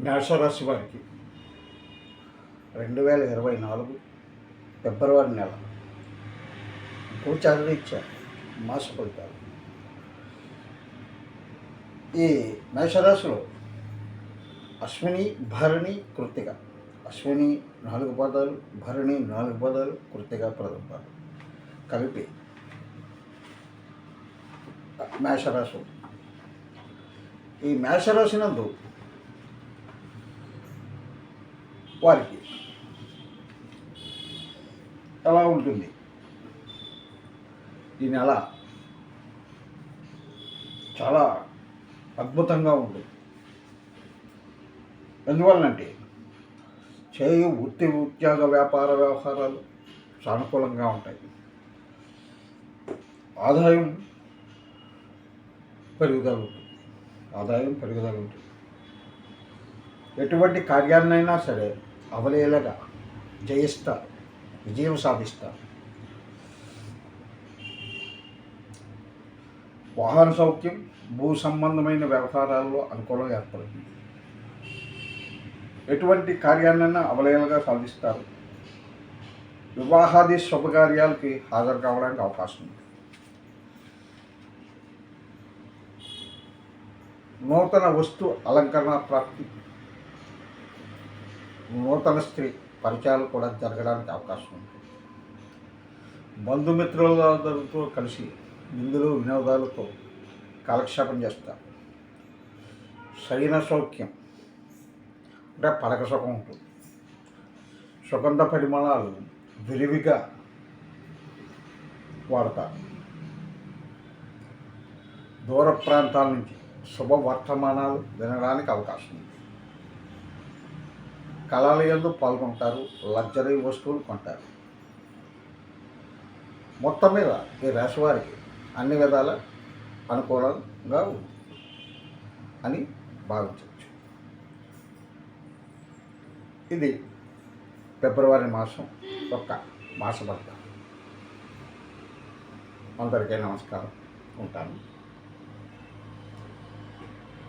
మేషరాశి వారికి రెండు వేల ఇరవై నాలుగు ఫిబ్రవరి నెల గోచారరీత్యా మాస ఫలితాలు ఈ మేషరాశిలో అశ్విని భరణి కృతిక. అశ్విని నాలుగు పదాలు భరణి నాలుగు పదాలు కృతిక ప్రదంపాలు కలిపి మేషరాశి ఈ మేషరాశి నందు వారికి. ఎలా ఉంటుంది? ఈ నెల చాలా అద్భుతంగా ఉంటుంది. ఎందువల్లంటే చేయు వృత్తి ఉద్యోగ వ్యాపార వ్యవహారాలు సానుకూలంగా ఉంటాయి. ఆదాయం పెరుగుదల ఉంటుంది. ఆదాయం పెరుగుదల ఉంటుంది. ఎటువంటి కార్యాన్నైనా సరే అవలేలగా జయిస్తారు విజయం సాధిస్తారు. వాహన సౌఖ్యం భూ సంబంధమైన వ్యవహారాల్లో అనుకూలం ఏర్పడుతుంది. ఎటువంటి కార్యాలైనా అవలేలగా సాధిస్తారు. వివాహాది శుభకార్యాలకి హాజరు కావడానికి అవకాశం ఉంది. నూతన వస్తు అలంకరణ ప్రాప్తి నూతన స్త్రీ పరిచయాలు కూడా జరగడానికి అవకాశం ఉంది. బంధుమిత్రులతో కలిసి విందులు వినోదాలతో కాలక్షేపం చేస్తారు. శయన సౌఖ్యం అంటే పలక సుఖం ఉంటుంది. సుగంధ పరిమళాలు విరివిగా వాడతారు. దూర ప్రాంతాల నుంచి శుభ వర్తమానాలు వినడానికి అవకాశం ఉంది. కళాలయాల్లో పాల్గొంటారు లగ్జరీ వస్తువులు కొంటారు. మొత్తం మీద ఈ రాశివారికి అన్ని విధాల అనుకూలంగా ఉంది అని భావించవచ్చు. ఇది ఫిబ్రవరి మాసం యొక్క మాసభర్త అందరికీ నమస్కారం. ఉంటాను.